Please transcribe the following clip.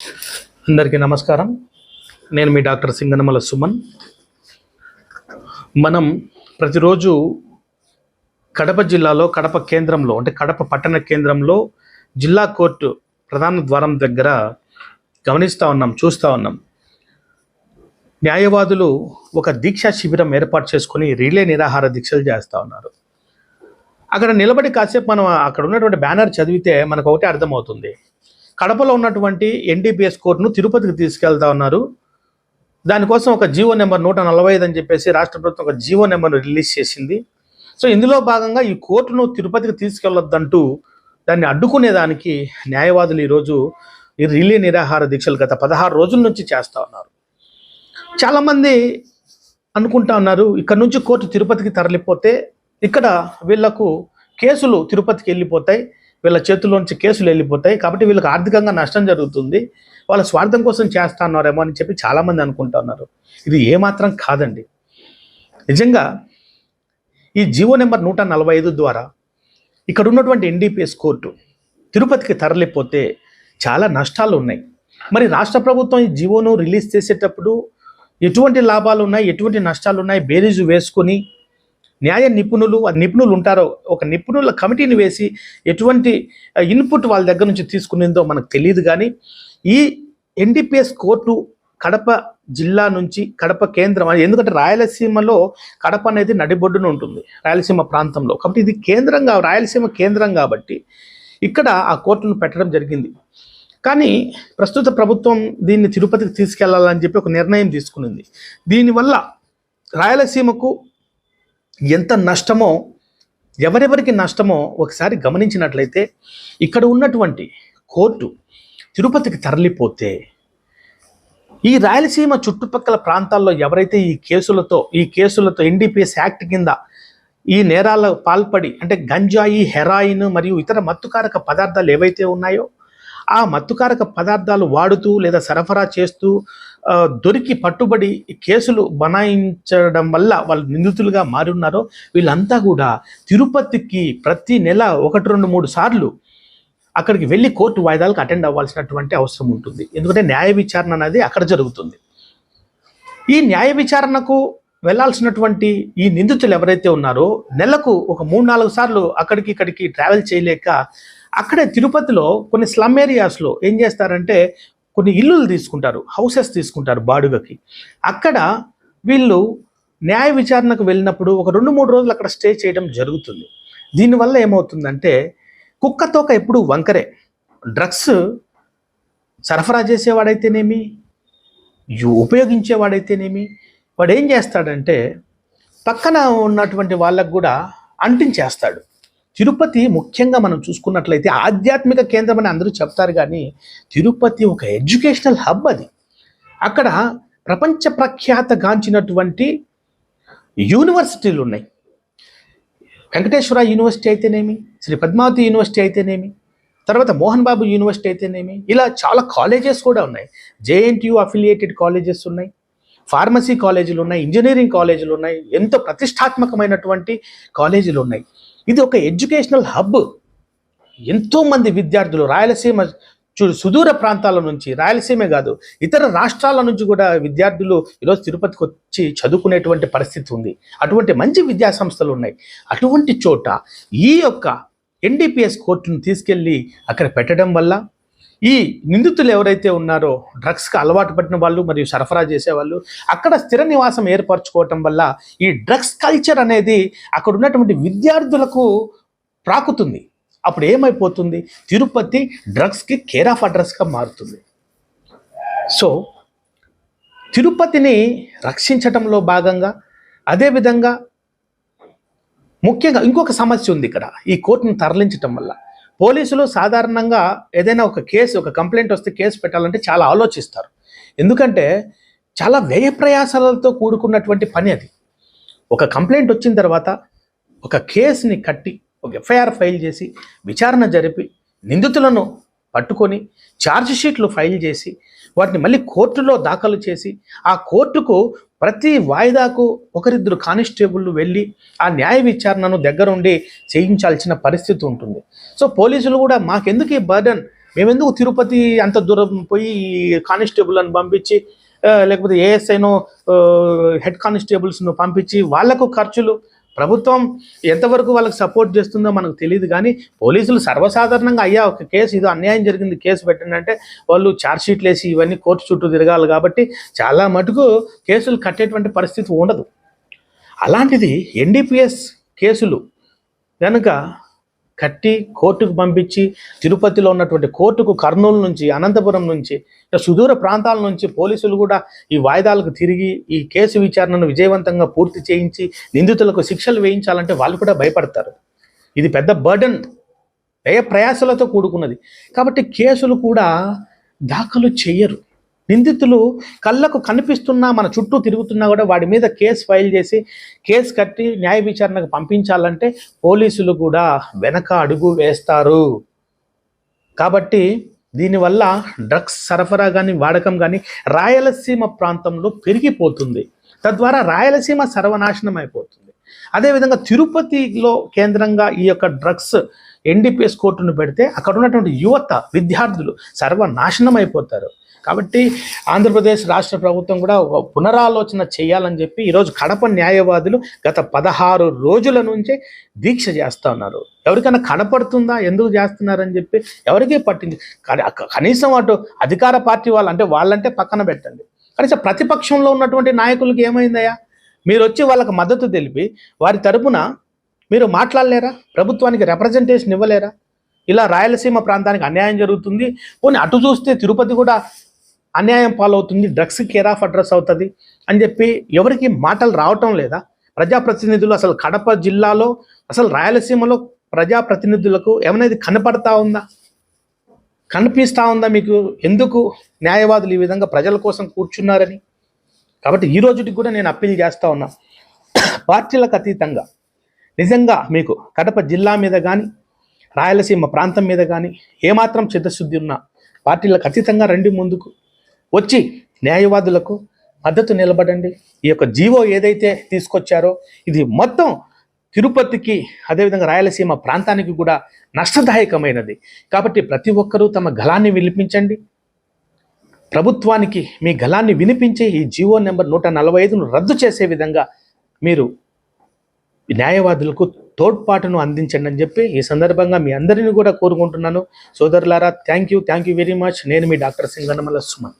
అందరికీ నమస్కారం. నేను మీ డాక్టర్ సింగనమల సుమన్. మనం ప్రతిరోజు కడప జిల్లాలో కడప కేంద్రంలో అంటే కడప పట్టణ కేంద్రంలో జిల్లా కోర్టు ప్రధాన ద్వారం దగ్గర గమనిస్తూ ఉన్నాం చూస్తూ ఉన్నాం. న్యాయవాదులు ఒక దీక్షా శిబిరం ఏర్పాటు చేసుకొని రిలే నిరాహార దీక్షలు చేస్తూ ఉన్నారు. అక్కడ నిలబడి కాసేపు మనం అక్కడ ఉన్నటువంటి బ్యానర్ చదివితే మనకు ఒకటే అర్థమవుతుంది. కడపలో ఉన్నటువంటి ఎన్డీపీఎస్ కోర్టును తిరుపతికి తీసుకెళ్తా ఉన్నారు. దానికోసం ఒక జీవో నెంబర్ నూట నలభై ఐదు అని చెప్పేసి రాష్ట్ర ప్రభుత్వం ఒక జీవో నెంబర్ను రిలీజ్ చేసింది. సో ఇందులో భాగంగా ఈ కోర్టును తిరుపతికి తీసుకెళ్ళొద్దంటూ దాన్ని అడ్డుకునేదానికి న్యాయవాదులు ఈరోజు ఈ రిలే నిరాహార దీక్షలు గత పదహారు రోజుల నుంచి చేస్తూ ఉన్నారు. చాలామంది అనుకుంటా ఉన్నారు ఇక్కడ నుంచి కోర్టు తిరుపతికి తరలిపోతే ఇక్కడ వీళ్ళకు కేసులు తిరుపతికి వెళ్ళిపోతాయి. వీళ్ళ చేతుల్లోంచి కేసులు వెళ్ళిపోతాయి. కాబట్టి వీళ్ళకి ఆర్థికంగా నష్టం జరుగుతుంది. వాళ్ళ స్వార్థం కోసం చేస్తా ఉన్నారేమో అని చెప్పి చాలామంది అనుకుంటున్నారు ఇది ఏమాత్రం కాదండి. నిజంగా ఈ జీవో నెంబర్ నూట నలభై ఐదు ద్వారా ఇక్కడ ఉన్నటువంటి ఎన్డీపీఎస్ కోర్టు తిరుపతికి తరలిపోతే చాలా నష్టాలు ఉన్నాయి. మరి రాష్ట్ర ప్రభుత్వం ఈ జీవోను రిలీజ్ చేసేటప్పుడు ఎటువంటి లాభాలు ఉన్నాయి? ఎటువంటి నష్టాలు ఉన్నాయి? బేరీజు వేసుకొని న్యాయ నిపుణులు నిపుణులు ఉంటారో ఒక నిపుణుల కమిటీని వేసి ఎటువంటి ఇన్పుట్ వాళ్ళ దగ్గర నుంచి తీసుకునేందో మనకు తెలియదు కానీ ఈ ఎన్డీపీఎస్ కోర్టు కడప జిల్లా నుంచి కడప కేంద్రం ఎందుకంటే రాయలసీమలో కడప అనేది నడిబొడ్డున ఉంటుంది రాయలసీమ ప్రాంతంలో. కాబట్టి ఇది కేంద్రంగా రాయలసీమ కేంద్రం కాబట్టి ఇక్కడ ఆ కోర్టును పెట్టడం జరిగింది. కానీ ప్రస్తుత ప్రభుత్వం దీన్ని తిరుపతికి తీసుకెళ్ళాలని చెప్పి ఒక నిర్ణయం తీసుకునింది. దీనివల్ల రాయలసీమకు ఎంత నష్టమో ఎవరెవరికి నష్టమో ఒకసారి గమనించినట్లయితే ఇక్కడ ఉన్నటువంటి కోర్టు తిరుపతికి తరలిపోతే ఈ రాయలసీమ చుట్టుపక్కల ప్రాంతాల్లో ఎవరైతే ఈ కేసులతో ఈ కేసులతో ఎన్డీపీఎస్ యాక్ట్ కింద ఈ నేరాల పాల్పడి అంటే గంజాయి హెరాయిన్ మరియు ఇతర మత్తుకారక పదార్థాలు ఏవైతే ఉన్నాయో ఆ మత్తుకారక పదార్థాలు వాడుతూ లేదా సరఫరా చేస్తూ దొరికి పట్టుబడి కేసులు బనాయించడం వల్ల వాళ్ళు నిందితులుగా మారి ఉన్నారో వీళ్ళంతా కూడా తిరుపతికి ప్రతి నెల ఒకటి రెండు మూడు సార్లు అక్కడికి వెళ్ళి కోర్టు వాయిదాలకు అటెండ్ అవ్వాల్సినటువంటి అవసరం ఉంటుంది. ఎందుకంటే న్యాయ విచారణ అనేది అక్కడ జరుగుతుంది. ఈ న్యాయ విచారణకు వెళ్ళాల్సినటువంటి ఈ నిందితులు ఎవరైతే ఉన్నారో నెలకు ఒక మూడు నాలుగు సార్లు అక్కడికి ఇక్కడికి ట్రావెల్ చేయలేక అక్కడే తిరుపతిలో కొన్ని స్లమ్ ఏరియాస్లో ఏం చేస్తారంటే కొన్ని ఇల్లులు తీసుకుంటారు హౌసెస్ తీసుకుంటారు బాడుగకి. అక్కడ వీళ్ళు న్యాయ విచారణకు వెళ్ళినప్పుడు ఒక రెండు మూడు రోజులు అక్కడ స్టే చేయడం జరుగుతుంది. దీనివల్ల ఏమవుతుందంటే కుక్కతోక ఎప్పుడు వంకరే. డ్రగ్స్ సరఫరా చేసేవాడైతేనేమి ఉపయోగించేవాడైతేనేమి వాడు ఏం చేస్తాడంటే పక్కన ఉన్నటువంటి వాళ్ళకు కూడా అంటించేస్తాడు. తిరుపతి ముఖ్యంగా మనం చూసుకున్నట్లయితే ఆధ్యాత్మిక కేంద్రం అని అందరూ చెప్తారు కానీ తిరుపతి ఒక ఎడ్యుకేషనల్ హబ్ అది. అక్కడ ప్రపంచ ప్రఖ్యాతగాంచినటువంటి యూనివర్సిటీలు ఉన్నాయి. వెంకటేశ్వర యూనివర్సిటీ అయితేనేమి శ్రీ పద్మావతి యూనివర్సిటీ అయితేనేమి తర్వాత మోహన్ బాబు యూనివర్సిటీ అయితేనేమి ఇలా చాలా కాలేజెస్ కూడా ఉన్నాయి. జేఎన్టీయూ అఫిలియేటెడ్ కాలేజెస్ ఉన్నాయి ఫార్మసీ కాలేజీలు ఉన్నాయి ఇంజనీరింగ్ కాలేజీలు ఉన్నాయి ఎంతో ప్రతిష్టాత్మకమైనటువంటి కాలేజీలు ఉన్నాయి. ఇది ఒక ఎడ్యుకేషనల్ హబ్. ఎంతోమంది విద్యార్థులు రాయలసీమ చూ- సుదూర ప్రాంతాల నుంచి రాయలసీమే కాదు ఇతర రాష్ట్రాల నుంచి కూడా విద్యార్థులు ఈరోజు తిరుపతికి వచ్చి చదువుకునేటువంటి పరిస్థితి ఉంది. అటువంటి మంచి విద్యా సంస్థలు ఉన్నాయి. అటువంటి చోట ఈ యొక్క ఎన్డీపీఎస్ కోర్టును తీసుకెళ్ళి అక్కడ పెట్టడం వల్ల ఈ నిందితులు ఎవరైతే ఉన్నారో డ్రగ్స్కి అలవాటు పడిన వాళ్ళు మరియు సరఫరా చేసేవాళ్ళు అక్కడ స్థిర నివాసం ఏర్పరచుకోవటం వల్ల ఈ డ్రగ్స్ కల్చర్ అనేది అక్కడ ఉన్నటువంటి విద్యార్థులకు ప్రాకుతుంది అప్పుడు ఏమైపోతుంది? తిరుపతి డ్రగ్స్కి కేర్ ఆఫ్ అడ్రస్గా మారుతుంది. సో తిరుపతిని రక్షించటంలో భాగంగా అదేవిధంగా ముఖ్యంగా ఇంకొక సమస్య ఉంది ఇక్కడ. ఈ కోర్టును తరలించటం వల్ల. పోలీసులు సాధారణంగా ఏదైనా ఒక కేసు ఒక కంప్లైంట్ వస్తే కేసు పెట్టాలంటే చాలా ఆలోచిస్తారు. ఎందుకంటే చాలా వ్యయ ప్రయాసాలతో కూడుకున్నటువంటి పని అది. ఒక కంప్లైంట్ వచ్చిన తర్వాత ఒక కేసుని కట్టి ఒక ఎఫ్ఐఆర్ ఫైల్ చేసి విచారణ జరిపి నిందితులను పట్టుకొని ఛార్జ్ షీట్లు ఫైల్ చేసి వాటిని మళ్ళీ కోర్టులో దాఖలు చేసి ఆ కోర్టుకు ప్రతి వాయిదాకు ఒకరిద్దరు కానిస్టేబుల్ వెళ్ళి ఆ న్యాయ విచారణను దగ్గరుండి చేయించాల్సిన పరిస్థితి ఉంటుంది. సో పోలీసులు కూడా మాకెందుకు ఈ బర్డన్? మేమెందుకు తిరుపతి అంత దూరం పోయి కానిస్టేబుల్ని పంపించి లేకపోతే ఏఎస్ఐను హెడ్ కానిస్టేబుల్స్ను పంపించి వాళ్ళకు ఖర్చులు ప్రభుత్వం ఎంతవరకు వాళ్ళకి సపోర్ట్ చేస్తుందో మనకు తెలియదు కానీ పోలీసులు సర్వసాధారణంగా అయ్యా ఒక కేసు ఇది అన్యాయం జరిగింది కేసు పెట్టండి అంటే వాళ్ళు ఛార్జ్షీట్లు వేసి ఇవన్నీ కోర్టు చుట్టూ తిరగాలి కాబట్టి చాలా మటుకు కేసులు కట్టేటువంటి పరిస్థితి ఉండదు. అలాంటిది ఎన్డీపీఎస్ కేసులు కనుక కట్టి కోర్టుకు పంపించి తిరుపతిలో ఉన్నటువంటి కోర్టుకు కర్నూలు నుంచి అనంతపురం నుంచి సుదూర ప్రాంతాల నుంచి పోలీసులు కూడా ఈ వాయిదాలకు తిరిగి ఈ కేసు విచారణను విజయవంతంగా పూర్తి చేయించి నిందితులకు శిక్షలు వేయించాలంటే వాళ్ళు కూడా భయపడతారు. ఇది పెద్ద బర్డన్ వ్యయ ప్రయాసలతో కూడుకున్నది. కాబట్టి కేసులు కూడా దాఖలు చేయరు. నిందితులు కళ్ళకు కనిపిస్తున్నా మన చుట్టూ తిరుగుతున్నా కూడా వాడి మీద కేసు ఫైల్ చేసి కేసు కట్టి న్యాయ విచారణకు పంపించాలంటే పోలీసులు కూడా వెనక అడుగు వేస్తారు. కాబట్టి దీనివల్ల డ్రగ్స్ సరఫరా కానీ వాడకం కానీ రాయలసీమ ప్రాంతంలో పెరిగిపోతుంది. తద్వారా రాయలసీమ సర్వనాశనం అయిపోతుంది. అదేవిధంగా తిరుపతిలో కేంద్రంగా ఈ యొక్క డ్రగ్స్ ఎన్డీపీఎస్ కోర్టును పెడితే అక్కడ ఉన్నటువంటి యువత విద్యార్థులు సర్వనాశనం అయిపోతారు. కాబట్టి ఆంధ్రప్రదేశ్ రాష్ట్ర ప్రభుత్వం కూడా పునరాలోచన చేయాలని చెప్పి ఈరోజు కడప న్యాయవాదులు గత పదహారు రోజుల నుంచే దీక్ష చేస్తూ ఉన్నారు. ఎవరికైనా కనపడుతుందా? ఎందుకు చేస్తున్నారని చెప్పి ఎవరికీ పట్టింది కనీసం అటు అధికార పార్టీ వాళ్ళు అంటే వాళ్ళంటే పక్కన పెట్టండి. కనీసం ప్రతిపక్షంలో ఉన్నటువంటి నాయకులకి ఏమైందయ్యా? మీరు వచ్చి వాళ్ళకి మద్దతు తెలిపి వారి తరపున మీరు మాట్లాడలేరా? ప్రభుత్వానికి రిప్రజెంటేషన్ ఇవ్వలేరా? ఇలా రాయలసీమ ప్రాంతానికి అన్యాయం జరుగుతుంది. పోనీ అటు చూస్తే తిరుపతి కూడా అన్యాయం పాలవుతుంది డ్రగ్స్ కేర్ ఆఫ్ అడ్రస్ అవుతుంది అని చెప్పి ఎవరికి మాటలు రావటం లేదా? ప్రజాప్రతినిధులు అసలు కడప జిల్లాలో అసలు రాయలసీమలో ప్రజాప్రతినిధులకు ఏమైనా ఇది కనపడతా ఉందా? కనిపిస్తూ ఉందా మీకు? ఎందుకు న్యాయవాదులు ఈ విధంగా ప్రజల కోసం కూర్చున్నారని? కాబట్టి ఈ రోజుకి కూడా నేను అప్పీల్ చేస్తూ ఉన్నా. పార్టీలకు అతీతంగా నిజంగా మీకు కడప జిల్లా మీద కానీ రాయలసీమ ప్రాంతం మీద కానీ ఏమాత్రం చిత్తశుద్ధి ఉన్నా పార్టీలకు అతీతంగా రండి ముందుకు. వచ్చి న్యాయవాదులకు మద్దతు నిలబడండి. ఈ యొక్క జీవో ఏదైతే తీసుకొచ్చారో ఇది మొత్తం తిరుపతికి అదేవిధంగా రాయలసీమ ప్రాంతానికి కూడా నష్టదాయకమైనది. కాబట్టి ప్రతి ఒక్కరూ తమ గలాన్ని వినిపించండి. ప్రభుత్వానికి మీ గలాన్ని వినిపించి ఈ జీవో నెంబర్ నూట నలభై ఐదును రద్దు చేసే విధంగా మీరు న్యాయవాదులకు తోడ్పాటును అందించండి అని చెప్పి ఈ సందర్భంగా మీ అందరిని కూడా కోరుకుంటున్నాను. సోదరులారా thank you thank you very much నేను మీ డాక్టర్ సింగనమల సుమన్.